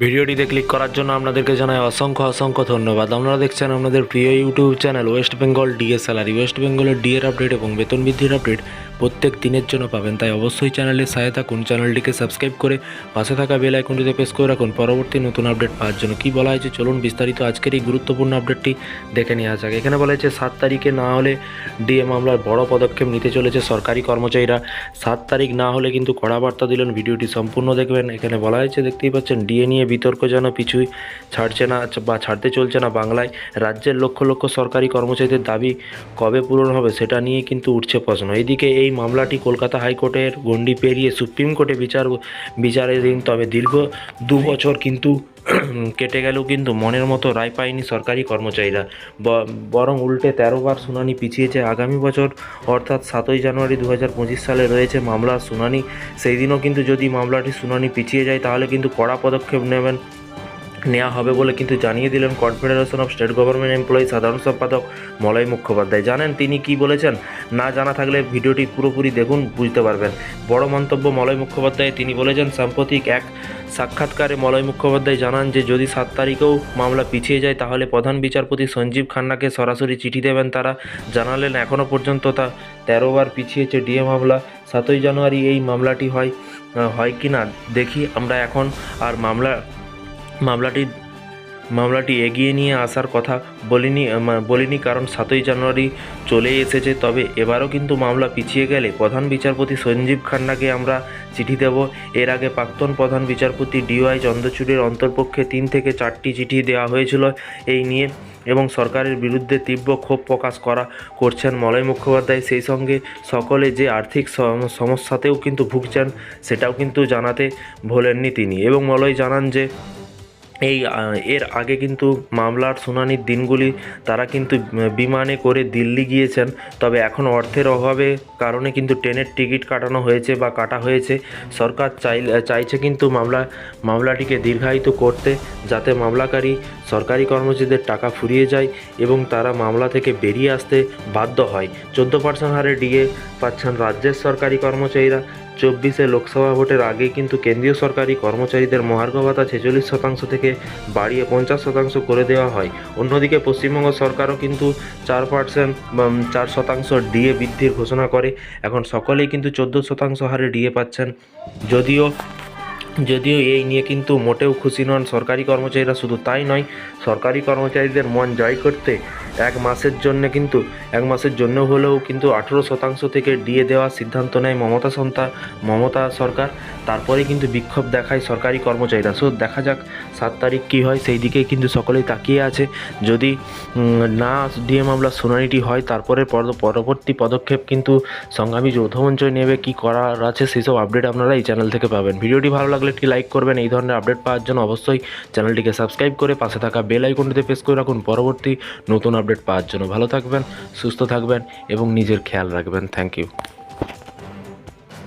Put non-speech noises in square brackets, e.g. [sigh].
ভিডিওটিতে ক্লিক করার জন্য আপনাদেরকে জানাই অসংখ্য অসংখ্য ধন্যবাদ। আপনারা দেখছেন আপনাদের প্রিয় YouTube channel West Bengal DA salary West বেঙ্গলের ডিএর আপডেট এবং বেতন বৃদ্ধির আপডেট প্রত্যেক দিনের জন্য পাবেন। তাই অবশ্যই চ্যানেলের সহায় থাকুন, চ্যানেলটিকে সাবস্ক্রাইব করে পাশে থাকা বেল আইকনটিতে প্রেস করে রাখুন। পরবর্তী নতুন আপডেট পাওয়ার জন্য কী বলা হয়েছে চলুন বিস্তারিত আজকের এই গুরুত্বপূর্ণ আপডেটটি দেখে নেওয়া যাক। এখানে বলা হয়েছে, সাত তারিখে না হলে ডিএ মামলার বড় পদক্ষেপ নিতে চলেছে সরকারি কর্মচারীরা। সাত তারিখ না হলে কিন্তু কড়া বার্তা দিলেন ভিডিওটি সম্পূর্ণ দেখবেন। এখানে বলা হয়েছে, দেখতেই পাচ্ছেন, ডিএ নিয়ে বিতর্ক যেন পিছুই ছাড়ছে না, বা ছাড়তে চলছে না বাংলায়। রাজ্যের লক্ষ লক্ষ সরকারি কর্মচারীদের দাবি কবে পূরণ হবে সেটা নিয়ে কিন্তু উঠছে প্রশ্ন। এইদিকে এই মামলাটি কলকাতা হাইকোর্টের গণ্ডি পেরিয়ে সুপ্রিম কোর্টে বিচার বিচারাধীন তবে দীর্ঘ দু বছর কিন্তু [clears throat] কেটে গেলেও কিন্তু মনের মতো রায় পায়নি সরকারি কর্মচারীরা। বরং উল্টে তেরোবার শুনানি পিছিয়েছে আগামী বছর, অর্থাৎ সাতই জানুয়ারি দু হাজার পঁচিশ সালে রয়েছে মামলার শুনানি। সেই দিনও কিন্তু যদি মামলাটি শুনানি পিছিয়ে যায়, তাহলে কিন্তু কড়া পদক্ষেপ নেবেন নেওয়া হবে বলে কিন্তু জানিয়ে দিলেন confederation of state government employee সাধারণ সম্পাদক মলয় মুখোপাধ্যায়। জানেন তিনি কি বলেছেন? না জানা থাকলে ভিডিওটি পুরোপুরি দেখুন, বুঝতে পারবেন। বড় মন্তব্য মলয় মুখোপাধ্যায়। তিনি বলেছেন, সাম্প্রতিক এক সাক্ষাৎকারে মলয় মুখোপাধ্যায় জানান যে, যদি সাত তারিখেও মামলা পিছিয়ে যায়, তাহলে প্রধান বিচারপতি সঞ্জীব খান্নাকে সরাসরি চিঠি দেবেন তারা। জানালেন এখনও পর্যন্ত তা তেরোবার পিছিয়েছে ডিএ মামলা। সাতই জানুয়ারি এই মামলাটি হয় হয় কি না দেখি। আমরা এখন আর মামলা মামলাটি মামলাটি এগিয়ে নিয়ে আসার কথা বলিনি বলিনি কারণ সাতই জানুয়ারি চলে এসেছে। তবে এবারও কিন্তু মামলা পিছিয়ে গেলে প্রধান বিচারপতি সঞ্জীব খান্নাকে আমরা চিঠি দেব। এর আগে প্রাক্তন প্রধান বিচারপতি ডিওয়াই চন্দ্রচূড়ের অন্তর্পক্ষে তিন থেকে চারটি চিঠি দেওয়া হয়েছিল এই নিয়ে এবং সরকারের বিরুদ্ধে তীব্র ক্ষোভ প্রকাশ করা করছেন মলয় মুখোপাধ্যায়। সেই সঙ্গে সকলে যে আর্থিক সমস্যাতেও কিন্তু ভুগছেন সেটাও কিন্তু জানাতে ভোলেননি তিনি। এবং মলয় জানান যে এই এর আগে কিন্তু মামলার শুনানির দিনগুলি তারা কিন্তু বিমানে করে দিল্লি গিয়েছেন। তবে এখন অর্থের অভাবে কারণে কিন্তু ট্রেনের টিকিট কাটানো হয়েছে বা কাটা হয়েছে। সরকার চাই চাইছে কিন্তু মামলা, মামলাটিকে দীর্ঘায়িত করতে যাতে মামলাকারী সরকারি কর্মচারীদের টাকা ফুরিয়ে যায় এবং তারা মামলা থেকে বেরিয়ে আসতে বাধ্য হয়। চোদ্দ পার্সেন্ট হারে ডিএ পাচ্ছেন রাজ্যের সরকারি কর্মচারীরা। চব্বিশে লোকসভা ভোটের আগে কিন্তু কেন্দ্রীয় সরকারি কর্মচারীদের মহার্ঘ ভাতা ছেচল্লিশ শতাংশ থেকে বাড়িয়ে পঞ্চাশ শতাংশ করে দেওয়া হয়। অন্যদিকে পশ্চিমবঙ্গ সরকারও কিন্তু চার পার্সেন্ট চার শতাংশ ডিএ বৃদ্ধির ঘোষণা করে। এখন সকলেই কিন্তু চোদ্দ শতাংশ হারে ডিএ পাচ্ছেন। যদিও যদিও এই নিয়ে কিন্তু মোটেও খুশি নন সরকারি কর্মচারীরা শুধু তাই নয় সরকারি কর্মচারীদের মন জয় করতে এক মাসের জন্য কিন্তু, এক মাসের জন্য হলেও কিন্তু আঠেরো শতাংশ থেকে ডিএ দেওয়ার সিদ্ধান্ত নেয় মমতা সন্তা, মমতা সরকার। তারপরে কিন্তু বিক্ষোভ দেখায় সরকারি কর্মচারীরা। সো, দেখা যাক সাত তারিখ কী হয়, সেই দিকে কিন্তু সকলেই তাকিয়ে আছে। যদি না ডিএ মামলার শুনানিটি হয়, তারপরে পরবর্তী পদক্ষেপ কিন্তু সংগ্রামী যৌথমঞ্চ নেবে, কি করার আছে সেসব আপডেট আপনারা এই চ্যানেল থেকে পাবেন। ভিডিওটি ভালো লাগলে একটি লাইক করবেন, এই ধরনের আপডেট পাওয়ার জন্য অবশ্যই চ্যানেলটিকে সাবস্ক্রাইব করে পাশে থাকা বেল আইকনটিতে প্রেস করে রাখুন। পরবর্তী নতুন আপডেট পাওয়ার জন্য ভালো থাকবেন, সুস্থ থাকবেন এবং নিজের খেয়াল রাখবেন। Thank you